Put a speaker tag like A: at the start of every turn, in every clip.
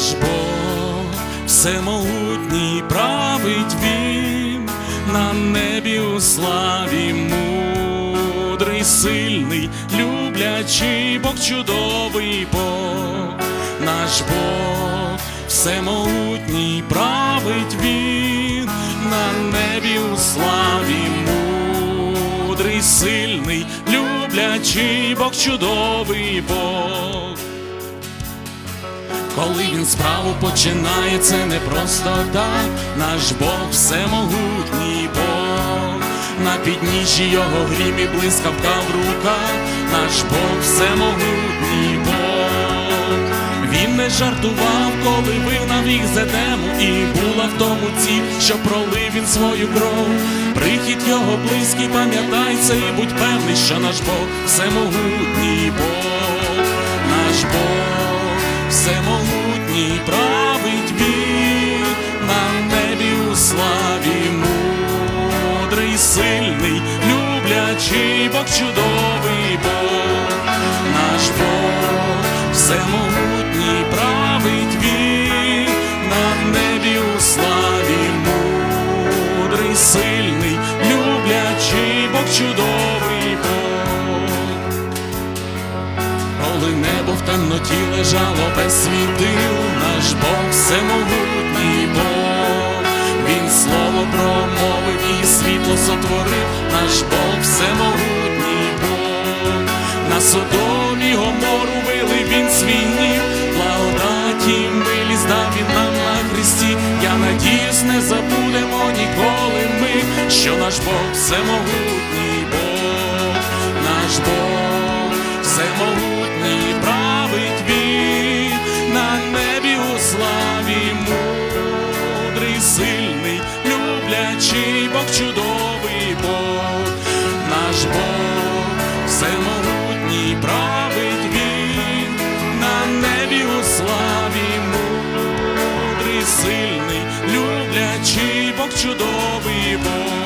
A: наш Бог, всемогутній править він. На небі у славі мудрий, сильний, люблячий Бог чудовий Бог, наш Бог, всемогутній править він. На небі у славі мудрий, сильний, люблячий Бог чудовий Бог. Коли він справу починає, це не просто так, наш Бог всемогутній Бог, на підніжжі його грім і блискавка в руках, наш Бог всемогутній Бог. Він не жартував, коли вигнав їх з Едему, і була в тому ціль, що пролив він свою кров. Прихід його близький, пам'ятай і будь певний, що наш Бог всемогутній Бог, наш Бог всемогутній править він на небі у славі мудрий, сильний, люблячий Бог чудовий Бог, наш Бог всемогутній Коли небо в темноті лежало без світил, наш Бог всемогутній Бог, Він слово промовив і світло сотворив, наш Бог всемогутній Бог, на Содомі Гомору вилив він свій гнів, благодаті милість дав він нам на Христі. Я надіюсь, не забудемо ніколи ми, що наш Бог всемогутній Бог, наш Бог всемогутній править він на небі у славі мудрий, сильний, люблячий Бог чудовий Бог, наш Бог всемогутній править він на небі у славі мудрий, сильний, люблячий Бог чудовий Бог.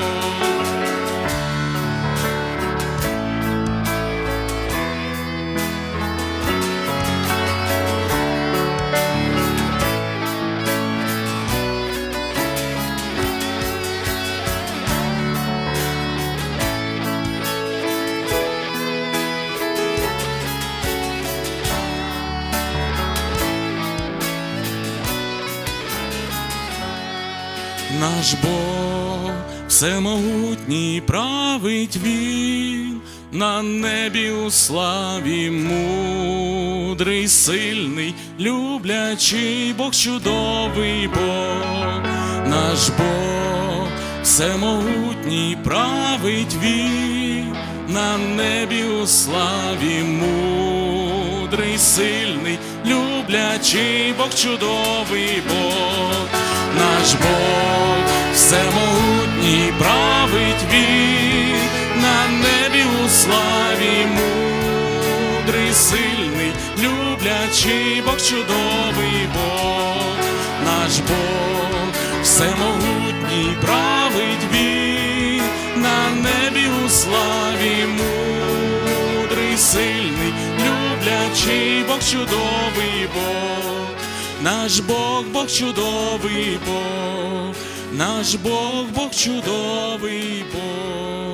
A: Наш Бог всемогутній править він. На небі у славі мудрий, сильний, люблячий Бог чудовий Бог, наш Бог всемогутній править він. На небі у славі мудрий, сильний, люблячий Бог чудовий Бог, наш Бог всемогутній править він. На небі у славі мудрий, сильний, люблячий Бог чудовий Бог, наш Бог всемогутній править він. На небі у славі мудрий, сильний, люблячий Бог чудовий Бог, наш Бог, Бог чудовий Бог, наш Бог, Бог чудовий Бог.